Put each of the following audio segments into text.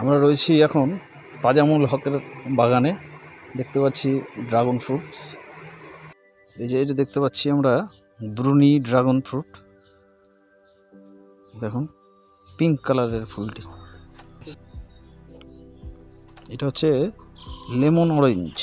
আমরা রয়েছি এখন তাজামুল হকের বাগানে। দেখতে পাচ্ছি ড্রাগন ফ্রুটস। এই যে এটা দেখতে পাচ্ছি আমরা ব্রুনি ড্রাগন ফ্রুট। দেখুন পিঙ্ক কালারের ফুলটি। এটা হচ্ছে লেমন অরেঞ্জ।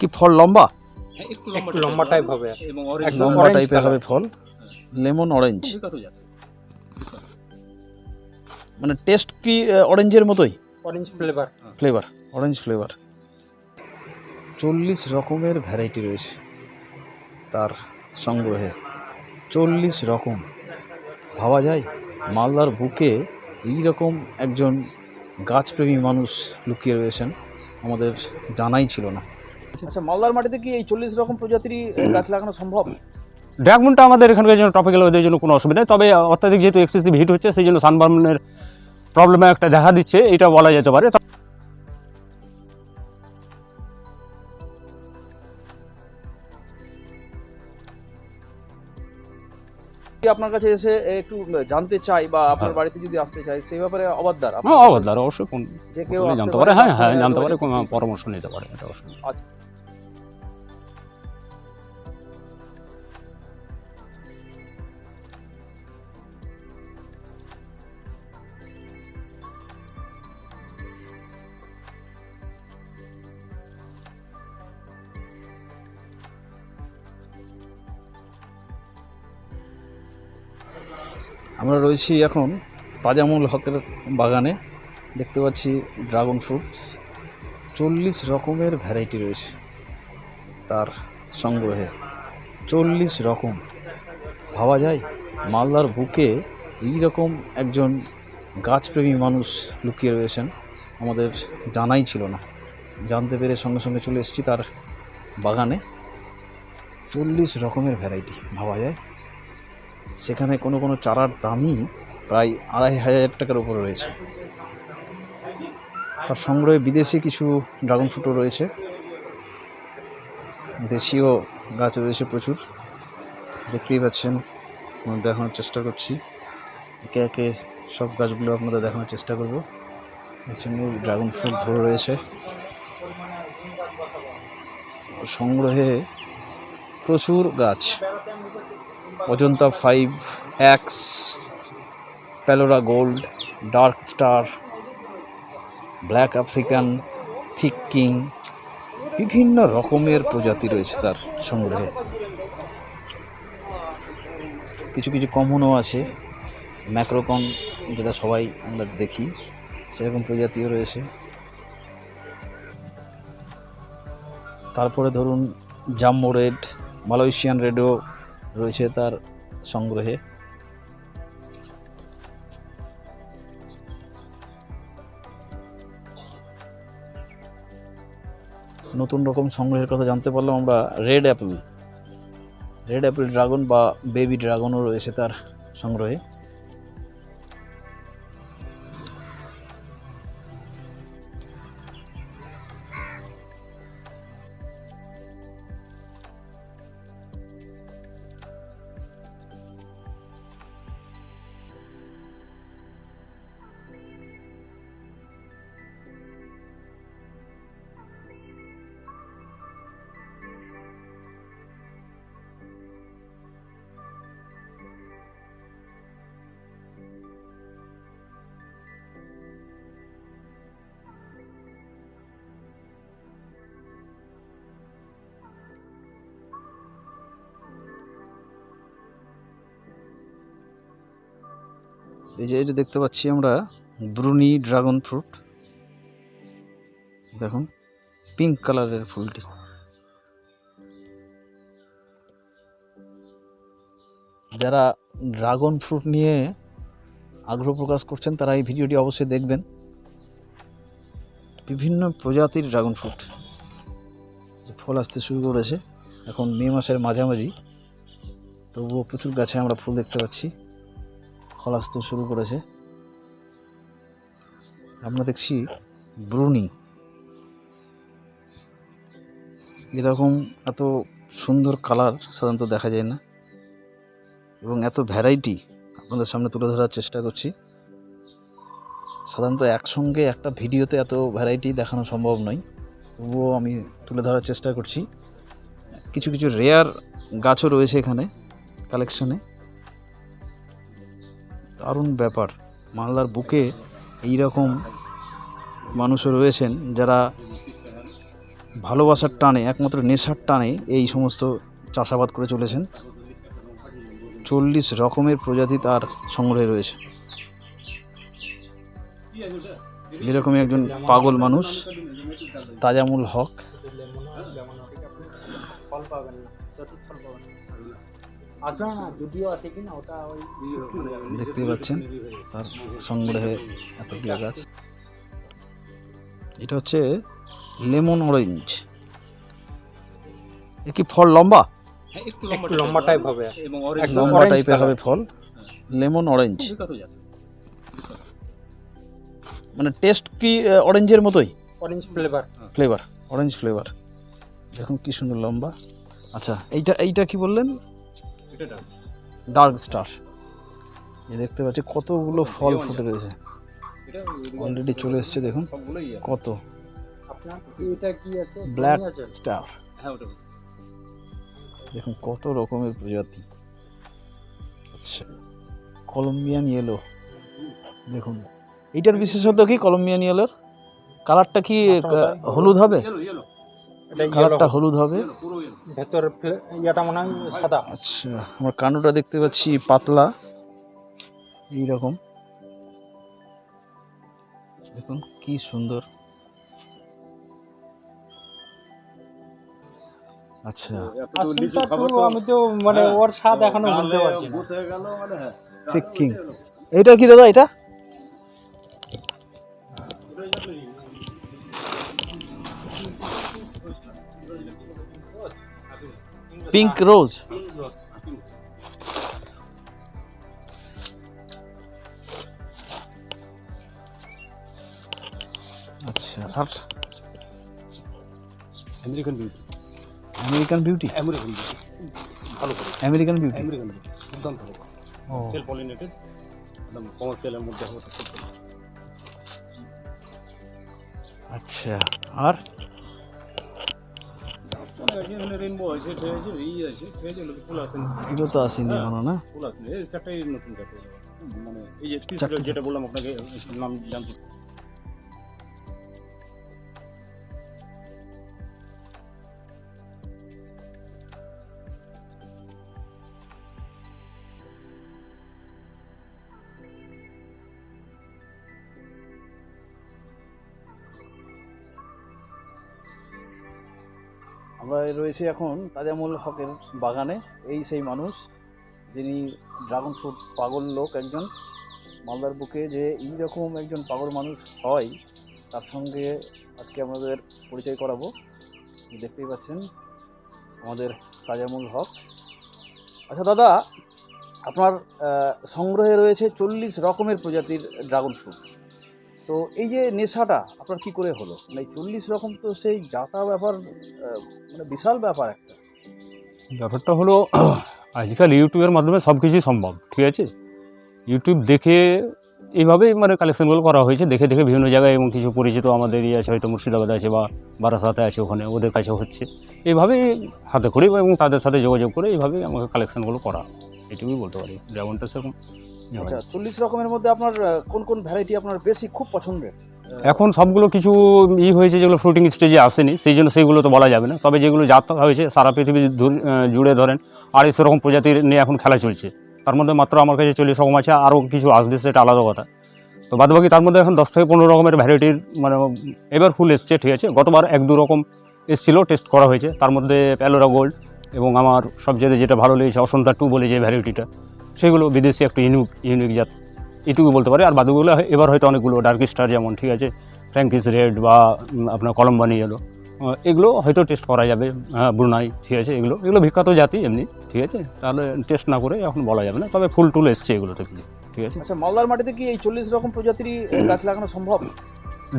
কি ফল লম্বা? একটু লম্বা টাইপ হবে। লম্বা টাইপের হবে ফল। Lemon orange. মানে টেস্ট কি অরেঞ্জের মতোই? Orange flavour flavour orange flavour চল্লিশ রকমের ভ্যারাইটি রয়েছে তার সংগ্রহে। চল্লিশ রকম। ভাবা যায় মালদার বুকে এই রকম একজন গাছপ্রেমী মানুষ লুকিয়ে রয়েছেন আমাদের জানাই ছিল না। আচ্ছা মালদার মাটিতে কি এই চল্লিশ রকম প্রজাতির গাছ লাগানো সম্ভব? ড্রাগনটা আমাদের এখানকার জন্য টপিক্যাল ওদের জন্য কোনো অসুবিধা নেই। তবে অত্যাধিক যেহেতু এক্সেসিভ হিট হচ্ছে সেই জন্য সানবার্নের প্রবলেমে একটা দেখা দিচ্ছে এটা বলা যেতে পারে। আপনার কাছে এসে একটু জানতে চাই বা আপনার বাড়িতে যদি আসতে চাই সেই ব্যাপারে অবাদ্দার হ্যাঁ অবশ্যই। যে কেউ জানতে পারে। হ্যাঁ হ্যাঁ জানতে পারে কোনো পরামর্শ নিতে পারে এটা অসুবিধা নেই। আমরা রয়েছি এখন তাজামুল হকের বাগানে। দেখতে পাচ্ছি ড্রাগন ফ্রুটস। চল্লিশ রকমের ভ্যারাইটি রয়েছে তার সংগ্রহে। চল্লিশ রকম। ভাবা যায়, মালদার বুকে এই রকম একজন গাছপ্রেমী মানুষ লুকিয়ে রয়েছেন। আমাদের জানাই ছিল না। জানতে পেরে সঙ্গে সঙ্গে চলে এসেছি তার বাগানে। চল্লিশ রকমের ভ্যারাইটি, ভাবা যায়। সেখানে কোনো কোনো চারার দামই প্রায় আড়াই হাজার টাকার উপরে রয়েছে। তার সংগ্রহে বিদেশি কিছু ড্রাগন ফ্রুটও রয়েছে। দেশীয় গাছ রয়েছে প্রচুর। দেখতেই পাচ্ছেন দেখানোর চেষ্টা করছি। একে একে সব গাছগুলো আপনাদের দেখানোর চেষ্টা করব। দেখছেন ড্রাগন ফ্রুট ধরে রয়েছে। সংগ্রহে প্রচুর গাছ। Ajanta five X, Palora gold, dark star, black African, thick king, বিভিন্ন রকমের প্রজাতি রয়েছে তার সংগ্রহে। কিছু কিছু কমনও আছে ম্যাক্রোকন যেটা সবাই আমরা দেখি, সেরকম প্রজাতিও রয়েছে। তারপরে ধরুন জাম্বো রেড, মালয়েশিয়ান রেডও রয়েছে তার সংগ্রহে। নতুন রকম সংগ্রহের কথা জানতে পারলাম আমরা, red apple. Red apple dragon বা বেবি ড্রাগনও রয়েছে তার সংগ্রহে। এই যে এটা দেখতে পাচ্ছি আমরা ব্রুনি ড্রাগন ফ্রুট। দেখুন, পিঙ্ক কালারের ফুলটি। যারা ড্রাগন ফ্রুট নিয়ে আগ্রহ প্রকাশ করছেন, তারা এই ভিডিওটি অবশ্যই দেখবেন। বিভিন্ন প্রজাতির ড্রাগন ফ্রুট। যে ফল আসতে শুরু করেছে, এখন মে মাসের মাঝামাঝি। তবুও প্রচুর গাছে আমরা ফুল দেখতে পাচ্ছি। ফল আসতে শুরু করেছে। আমরা দেখছি ব্রুনি। এরকম এত সুন্দর কালার সাধারণত দেখা যায় না। এবং এত ভ্যারাইটি আপনাদের সামনে তুলে ধরার চেষ্টা করছি। সাধারণত একসঙ্গে একটা ভিডিওতে এত ভ্যারাইটি দেখানো সম্ভব নয়। তবুও আমি তুলে ধরার চেষ্টা করছি। কিছু কিছু রেয়ার গাছও রয়েছে এখানে কালেকশনে দারুণ ব্যাপার। মালদার বুকে এই রকম মানুষও রয়েছেন যারা ভালোবাসার টানে, একমাত্র নেশার টানে এই সমস্ত চাষাবাদ করে চলেছেন। চল্লিশ রকমের প্রজাতি তার সংগ্রহে রয়েছে। এরকমই একজন পাগল মানুষ, তাজামুল হক। দেখতেই পাচ্ছেন তার সংগ্রহে এতগুলো গাছ। এটা হচ্ছে লেমন অরেঞ্জ। এ কি ফল লম্বা? একটু লম্বা টাইপ হবে। লম্বা টাইপের হবে ফল। Lemon orange. মানে টেস্ট কি অরেঞ্জের মতোই? Orange flavour flavour orange flavour দেখুন কি সুন্দর লম্বা। আচ্ছা এইটা এইটা কি বললেন? ডার্ক স্টার এ দেখতে পাচ্ছি কতগুলো ফল ফুটে রয়েছে। অলরেডি চলে এসছে দেখুন। কত? ব্ল্যাক স্টার দেখুন কত রকমের প্রজাতি। আচ্ছা কলম্বিয়ান ইয়েলো দেখুন এইটার বিশেষত কি কলম্বিয়ান ইয়েলোর কালারটা কি আচ্ছা, হলুদ হবে? কালারটা হলুদ হবে। ভেতরের ফ্লে- ইয়াটা মনে হয় সাদা। আচ্ছা আমার কান্ডটা দেখতে পাচ্ছি পাতলা। এইরকম। দেখুন কি সুন্দর। আচ্ছা। আমি তো মানে ওর স্বাদ এখনও বলতে পারছি না। সিকিম এটা কি দাদা এটা? পিঙ্ক রোজ আচ্ছা আর American beauty American beauty American beauty ভালো করে আমেরিকান বিউটি আমেরিকান বিউটি দুর্দান্ত হবে ও সেল পলিনেটেড একদম কমার্শিয়ালের মধ্যে হবে আচ্ছা আর রেনবো আছে ট্রে আছে এই আছে ট্রে আছে ফুল আছে এগুলো তো আসেনি মনে না? ফুল এই চারটাই নতুন জাতের মানে এই যে যেটা বললাম আপনাকে নাম জানতে আমরা রয়েছি এখন তাজামুল হকের বাগানে। এই সেই মানুষ, যিনি ড্রাগন ফ্রুট পাগল লোক একজন। মালদার বুকে যে এইরকম একজন পাগল মানুষ হয়, তার সঙ্গে আজকে আমাদের পরিচয় করাবো। দেখতেই পাচ্ছেন আমাদের তাজামুল হক। আচ্ছা দাদা, আপনার সংগ্রহে রয়েছে চল্লিশ রকমের প্রজাতির ড্রাগন ফ্রুট তো এই যে নেশাটা আপনার কি করে হলো? মানে চল্লিশ রকম তো সেই যাতা ব্যাপার মানে বিশাল ব্যাপার একটা। ব্যাপারটা হলো, আজকাল ইউটিউবের মাধ্যমে সব কিছুই সম্ভব, ঠিক আছে? ইউটিউব দেখে এইভাবেই মানে কালেকশনগুলো করা হয়েছে, দেখে দেখে বিভিন্ন জায়গায় এবং কিছু পরিচিত আমাদের ইয়ে আছে, হয়তো মুর্শিদাবাদে আছে বা বারাসাতে আছে ওখানে, ওদের কাছে হচ্ছে। এইভাবেই হাতে খড়ি এবং তাদের সাথে যোগাযোগ করে এইভাবেই আমাকে কালেকশনগুলো করা এটুকুই বলতে পারি, যেমনটা সেরকম। আচ্ছা চল্লিশ রকমের মধ্যে আপনার কোন কোন ভ্যারাইটি আপনার বেশি খুব পছন্দের? এখন সবগুলো কিছু ই হয়েছে যেগুলো ফ্রুটিং স্টেজে আসেনি সেই জন্য সেইগুলো তো বলা যাবে না। তবে যেগুলো যাত্রা হয়েছে সারা পৃথিবী জুড়ে ধরেন আড়াইশো রকম প্রজাতির নিয়ে এখন খেলা চলছে। তার মধ্যে মাত্র আমার কাছে চল্লিশ রকম আছে আরও কিছু আসবে সেটা আলাদা কথা। তো বাদবাকি তার মধ্যে এখন দশ থেকে পনেরো রকমের ভ্যারাইটির মানে এবার ফুল এসছে ঠিক আছে? গতবার এক দু রকম এসেছিল টেস্ট করা হয়েছে। তার মধ্যে প্যালোরা গোল্ড এবং আমার সবচেয়ে যেটা ভালো লেগেছে অসন্তা টু বলে যে ভ্যারাইটিটা সেগুলো বিদেশি একটু ইউনিক ইউনিক জাত। এটুকু বলতে পারি। আর বাদুগুলো এবার হয়তো অনেকগুলো ডার্ক স্টার যেমন ঠিক আছে? ফ্র্যাঙ্কিস রেড বা আপনার কলম্বানি এলো এগুলো হয়তো টেস্ট করা যাবে হ্যাঁ ব্রুনাই ঠিক আছে? এগুলো এগুলো বিখ্যাত জাতি এমনি ঠিক আছে? তাহলে টেস্ট না করে এখন বলা যাবে না। তবে ফুল টুল এসছে এগুলো থেকে ঠিক আছে? আচ্ছা মালদার মাটিতে কি এই চল্লিশ রকম প্রজাতির গাছ লাগানো সম্ভব?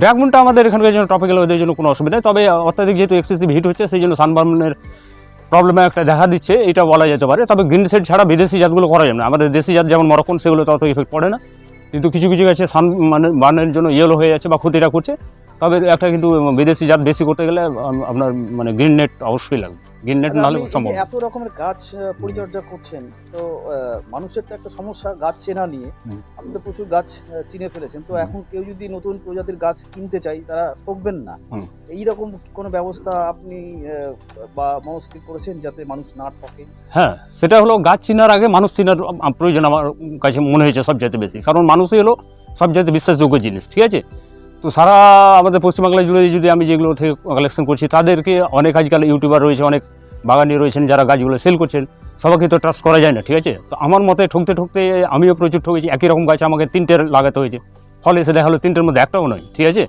ড্রাগনটা আমাদের এখানকার জন্য টপিক্যাল ওদের জন্য কোনো অসুবিধা নেই। তবে অত্যাধিক যেহেতু এক্সেসিভ হিট হচ্ছে সেই জন্য সানবার্নের প্রবলেমে একটা দেখা দিচ্ছে, এটা বলা যেতে পারে। তবে গ্রিন সেট ছাড়া বিদেশি জাতগুলো করা যাবে না। আমাদের দেশি জাত যেমন মরক্ষণ সেগুলো তত ইফেক্ট পড়ে না। কিন্তু কিছু কিছু গাছে সান মানে বানের জন্য ইয়েলো হয়ে যাচ্ছে বা ক্ষতিটা করছে। তবে একটা কিন্তু বিদেশি জাত বেশি করতে গেলে আপনার মানে গ্রিন নেট অবশ্যই লাগবে। গ্রিন নেট নাহলে এই সম্ভব এত রকমের গাছ পরিচর্যা করছেন তো মানুষের তো একটা সমস্যা গাছ চেনা নিয়ে। আপনি তো প্রচুর গাছ চিনে ফেলেছেন। তো এখন কেউ যদি নতুন প্রজাতির গাছ কিনতে চাই তারা ঠকবেন না। হুম। এইরকম কোনো ব্যবস্থা আপনি বা মনস্থির করেছেন যাতে মানুষ না ঠকে? হ্যাঁ সেটা হলো গাছ চিনার আগে মানুষ চিনার প্রয়োজন আমার কাছে মনে হয়েছে সবচাইতে বেশি। কারণ মানুষই হলো সবচাইতে বিশ্বাসযোগ্য জিনিস ঠিক আছে? তো সারা আমাদের পশ্চিমবাংলা জুড়ে যদি আমি যেগুলো থেকে কালেকশন করছি, তাদেরকে অনেক আজকাল ইউটিউবার রয়েছে, অনেক বাগানি রয়েছেন যারা গাছগুলো সেল করছেন, সবাইকে তো ট্রাস্ট করা যায় না, ঠিক আছে? তো আমার মতে ঠকতে ঠকতে আমিও প্রচুর ঠকেছি, একই রকম গাছ আমাকে তিনটে লাগাতে হয়েছে। ফলে এসে দেখা হলো তিনটের মধ্যে একটাও নয়, ঠিক আছে?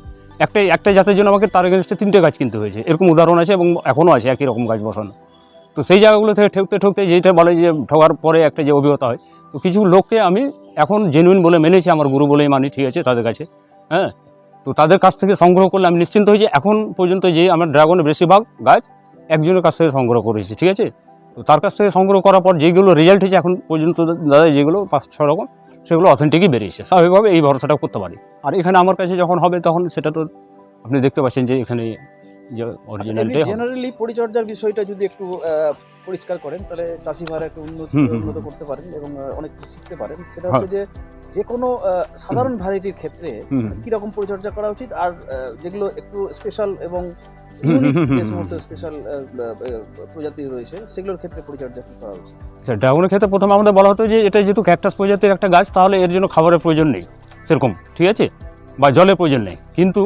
একটাই একটা জাতের জন্য আমাকে তার এগেনস্টে তিনটে গাছ কিনতে হয়েছে, এরকম উদাহরণ আছে এবং এখনও আছে একই রকম গাছ বসানো। তো সেই জায়গাগুলো থেকে ঠকতে ঠকতে যেটা বলে যে ঠকার পরে একটা যে অভিজ্ঞতা হয়, তো কিছু লোককে আমি এখন জেনুইন বলে মেনেছি, আমার গুরু বলেই মানি, ঠিক আছে, তাদের কাছে হ্যাঁ? তো তাদের কাছ থেকে সংগ্রহ করলে আমি নিশ্চিন্ত হয়েছি এখন পর্যন্ত যে আমার ড্রাগনের বেশিরভাগ গাছ একজনের কাছ থেকে সংগ্রহ করেছি ঠিক আছে? তো তার কাছ থেকে সংগ্রহ করার পর যেগুলো রেজাল্ট হয়েছে এখন পর্যন্ত দাদা যেগুলো পাঁচ ছ রকম সেগুলো অথেন্টিকই বেরিয়েছে। স্বাভাবিকভাবে এই ভরসাটা করতে পারি। আর এখানে আমার কাছে যখন হবে তখন সেটা তো আপনি দেখতে পাচ্ছেন যে এখানে যে অরিজিনালটাই জেনারেলি পরিচর্যার বিষয়টা যদি একটু পরিষ্কার করেন তাহলে চাষি ভাইরা একটু উন্নত উন্নত করতে পারেন এবং অনেক কিছু শিখতে পারেন। সেটা হ্যাঁ। হচ্ছে যে যে কোনো সাধারণ ভ্যারাইটির ক্ষেত্রে হুম, হুম। কি রকম পরিচর্যা করা উচিত? আর যেগুলো একটু স্পেশাল এবং হুম, হুম, unique হুম, হুম, যে সমস্ত স্পেশাল প্রজাতি রয়েছে সেগুলোর ক্ষেত্রে পরিচর্যা করা উচিত? আচ্ছা ড্রাগনের ক্ষেত্রে প্রথমে আমাদের বলা হতো যে এটা যেহেতু ক্যাকটাস প্রজাতির একটা গাছ তাহলে এর জন্য খাবারের প্রয়োজন নেই সেরকম ঠিক আছে? বা জলের প্রয়োজন নেই। কিন্তু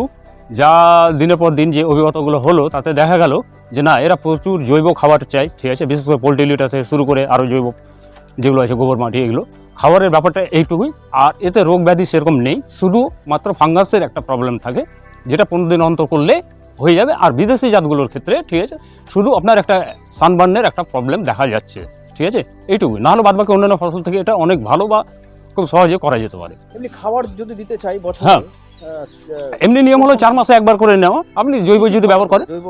যা দিনের পর দিন যে অভিজ্ঞতাগুলো হলো তাতে দেখা গেল যে না এরা প্রচুর জৈব খাবার চাই ঠিক আছে? বিশেষ করে পোলট্রি লিটার থেকে শুরু করে আরও জৈব যেগুলো আছে গোবর মাটি এগুলো। খাবারের ব্যাপারটা এইটুকুই। আর এতে রোগ ব্যাধি সেরকম নেই শুধু মাত্র ফাঙ্গাসের একটা প্রবলেম থাকে যেটা পনেরো দিন অন্তর করলে হয়ে যাবে। আর বিদেশি জাতগুলোর ক্ষেত্রে ঠিক আছে শুধু আপনার একটা সানবার্নের একটা প্রবলেম দেখা যাচ্ছে ঠিক আছে এইটুকুই। নাহলে বাদ বাকি অন্যান্য ফসল থেকে এটা অনেক ভালো বা খুব সহজে করা যেতে পারে। এমনি খাবার যদি দিতে চাই বছরে হ্যাঁ। এমনি নিয়ম হলো চার মাসে একবার করে নেওয়া। আপনি জৈব যদি ব্যবহার করেন জৈব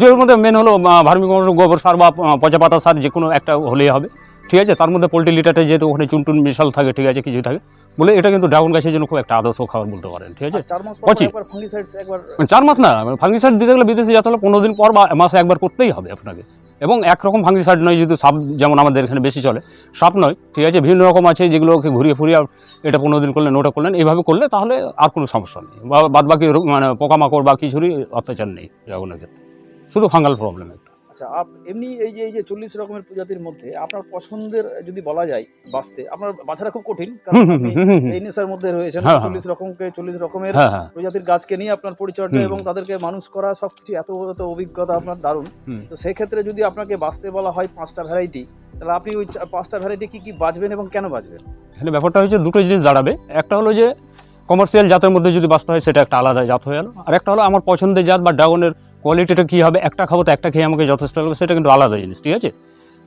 জৈবের মধ্যে মেন হলো ভার্মি গোবর সার বা পচা পাতা সার যে কোনো একটা হলেই হবে। ঠিক আছে? তার মধ্যে পোলট্রি লিটারটা যেহেতু ওখানে চুনটুন মিশাল থাকে ঠিক আছে কিছু থাকে বলে এটা কিন্তু ড্রাগন গাছের জন্য খুব একটা আদর্শ খাবার বলতে পারেন ঠিক আছে? আর চার মাস না ফাঙ্গিসাইড দিতে গেলে বিদেশে জাত হলে পনেরো দিন পর বা মাসে একবার করতেই হবে আপনাকে। এবং একরকম ফাঙ্গিসাইড নয় যদি সাপ যেমন আমাদের এখানে বেশি চলে সাপ নয় ঠিক আছে? বিভিন্ন রকম আছে যেগুলোকে ঘুরিয়ে ফুরিয়ে এটা পনেরো দিন করলেন ওটা করলেন এইভাবে করলে তাহলে আর কোনো সমস্যা নেই। বা বাদ বাকি মানে পোকামাকড় বা কিছুরই অত্যাচার নেই ড্রাগনের ক্ষেত্রে। শুধু ফাঙ্গাল প্রবলেম একটা। আচ্ছা আপ এমনি এই যে এই যে চল্লিশ রকমের প্রজাতির মধ্যে আপনার পছন্দের যদি বলা যায় বাঁচতে আপনার বাছাটা খুব কঠিন কারণ। এই নেশার মধ্যে রয়েছেন হ্যাঁ, হ্যাঁ। চল্লিশ রকমকে চল্লিশ রকমের হ্যাঁ প্রজাতির গাছকে নিয়ে আপনার পরিচর্যা এবং তাদেরকে মানুষ করা সবকিছু এত এত অভিজ্ঞতা আপনার দারুণ। তো সেই ক্ষেত্রে যদি আপনাকে বাঁচতে বলা হয় পাঁচটা ভ্যারাইটি তাহলে আপনি ওই পাঁচটা ভ্যারাইটি কি কি বাঁচবেন এবং কেন বাঁচবেন? এখানে ব্যাপারটা হচ্ছে দুটো জিনিস দাঁড়াবে। একটা হলো যে কমার্শিয়াল জাতের মধ্যে যদি বাঁচতে হয় সেটা একটা আলাদা জাত হয়ে গেল। আর একটা হলো আমার পছন্দের জাত বা ড্রাগনের কোয়ালিটিটা কী হবে? একটা খাব তো একটা খেয়ে আমাকে যথেষ্ট লাগবে সেটা কিন্তু আলাদা জিনিস ঠিক আছে?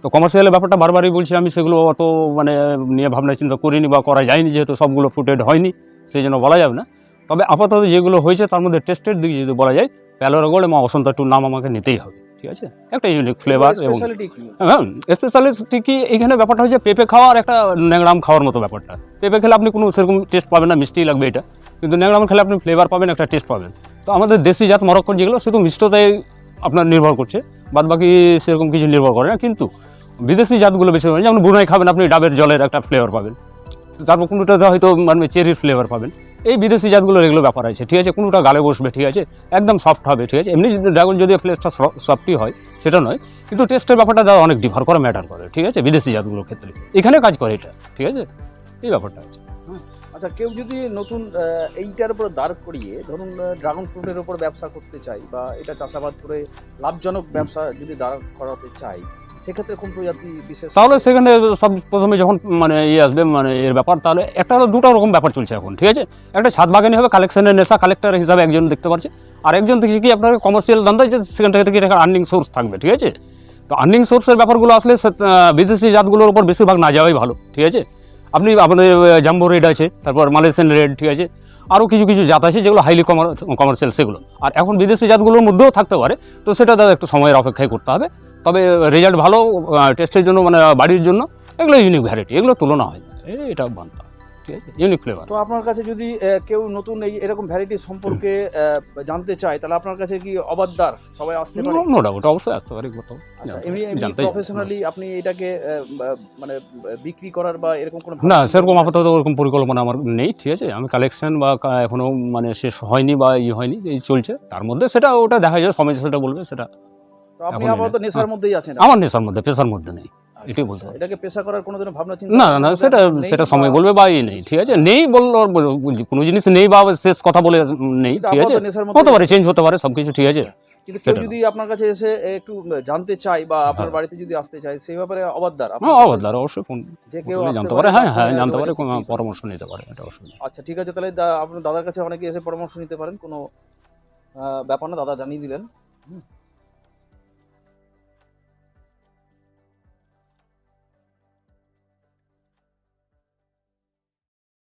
তো কমার্শিয়ালের ব্যাপারটা বারবারই বলছি আমি সেগুলো অত মানে নিয়ে ভাবনা চিন্তা করিনি বা করা যায়নি যেহেতু সবগুলো ফুটেড হয়নি সেই জন্য বলা যাবে না। তবে আপাতত যেগুলো হয়েছে তার মধ্যে টেস্টের দিকে যদি বলা যায় প্যালোরা গোল্ড এবং অসন্ত টুর নাম আমাকে নিতেই হবে ঠিক আছে? একটা ইউনিক ফ্লেভার এবং হ্যাঁ স্পেশালিস্ট কি? এখানে ব্যাপারটা হচ্ছে পেঁপে খাওয়া আর একটা ন্যাংরাম খাওয়ার মতো ব্যাপারটা। পেঁপে খেলে আপনি কোনো সেরকম টেস্ট পাবেন না মিষ্টি লাগবে এটা। কিন্তু ন্যাংরাম খেলে আপনি ফ্লেভার পাবেন একটা টেস্ট পাবেন। তো আমাদের দেশি জাত মরক্কন যেগুলো, শুধু মিষ্টতায় আপনার নির্ভর করছে। বাদ বাকি সেরকম কিছু নির্ভর করে না। কিন্তু বিদেশি জাতগুলো বেশি হয় যেমন বুনাই খাবেন আপনি, ডাবের জলের একটা ফ্লেভার পাবেন। তারপর কোনোটাতে হয়তো মানে চেরির ফ্লেভার পাবেন। এই বিদেশি জাতগুলোর এগুলো ব্যাপার আছে। ঠিক আছে, কোনোটা গালে বসবে, ঠিক আছে, একদম সফট হবে, ঠিক আছে। এমনি ড্রাগন যদি ফ্লেসটা সফটই হয়, সেটা নয়। কিন্তু টেস্টের ব্যাপারটা অনেক ডিফার করে ম্যাটার করে, ঠিক আছে, বিদেশি জাতগুলোর ক্ষেত্রে। এখানে কাজ করে এটা, ঠিক আছে? এই ব্যাপারটা আছে। আচ্ছা কেউ যদি নতুন এইটার উপর দাঁড় করিয়ে ধরুন ড্রাগন ফ্রুটের উপর ব্যবসা করতে চাই বা এটা চাষাবাদ করে লাভজনক ব্যবসা যদি দাঁড় করাতে চাই সেক্ষেত্রে কোন প্রজাতি বিশেষ? তাহলে সেখানে সব প্রথমে যখন মানে ইয়ে আসবে মানে এর ব্যাপার, তাহলে একটা দুটো রকম ব্যাপার চলছে এখন, ঠিক আছে? একটা ছাদ বাগানি হবে কালেকশনের নেশা কালেক্টর হিসাবে একজন দেখতে পাচ্ছে, আর একজন দেখছি কি, আপনার কমার্শিয়াল ধান্দা, যে সেখান থেকে থেকে আর্নিং সোর্স থাকবে, ঠিক আছে? তো আর্নিং সোর্সের ব্যাপারগুলো আসলে বিদেশি জাতগুলোর উপর বেশিরভাগ না যাওয়াই ভালো, ঠিক আছে? আপনি আপনাদের জাম্বো রেড আছে, তারপর মালয়েশিয়ান রেড ঠিক আছে আরও কিছু কিছু জাত আছে যেগুলো হাইলি কমার্শিয়াল সেগুলো। আর এখন বিদেশি জাতগুলোর মধ্যেও থাকতে পারে, তো সেটা দাদা একটু সময়ের অপেক্ষায় করতে হবে। তবে রেজাল্ট ভালো টেস্টের জন্য মানে বাড়ির জন্য, এগুলো ইউনিক ভ্যারাইটি এগুলো তুলনা হয় এটা বানতা ঠিক আছে? ইউনিক ফ্লেভার তো আপনার কাছে যদি কেউ নতুন এই এরকম ভ্যারাইটি সম্পর্কে জানতে চায় তাহলে আপনার কাছে কি অবাদ্দার সবাই আসতে পারে? নো ডাউট অবশ্যই আসতে পারে কোথাও আচ্ছা এমনি। প্রফেশনালি আপনি এটাকে মানে বিক্রি করার বা এরকম কোনো না সেরকম আপাতত ওরকম পরিকল্পনা আমার নেই ঠিক আছে? আমি কালেকশন বা এখনও মানে শেষ হয়নি বা ই হয়নি এই চলছে। তার মধ্যে সেটা ওটা দেখা যায় সময় সেটা বলবে সেটা তো আপনি আপাতত নেশার মধ্যেই আছেন? আমার নেশার মধ্যে পেশার মধ্যে নেই। এটাই বলতে হবে। এটাকে পেশা করার কোনোদিনও ভাবনা চিন্তা না না সেটা সেটা সময় বলবে বা ই নেই ঠিক আছে? নেই বলল কোনো জিনিস নেই বা শেষ কথা বলে নেই ঠিক আছে? হতে পারে চেঞ্জ হতে পারে সব কিছু ঠিক আছে। কিন্তু কেউ যদি আপনার কাছে এসে একটু জানতে বা আপনার হ্যাঁ। বাড়িতে যদি আসতে সেই ব্যাপারে অবাদ্দার হ্যাঁ অবশ্যই কোন যে কেউ জানতে পারে হ্যাঁ হ্যাঁ জানতে পারে কোনো পরামর্শ নিতে পারে এটা অসুবিধা আচ্ছা ঠিক আছে তাহলে আপনার দাদার কাছে অনেকে এসে পরামর্শ নিতে পারেন কোনো ব্যাপার না দাদা জানিয়ে দিলেন। হুম।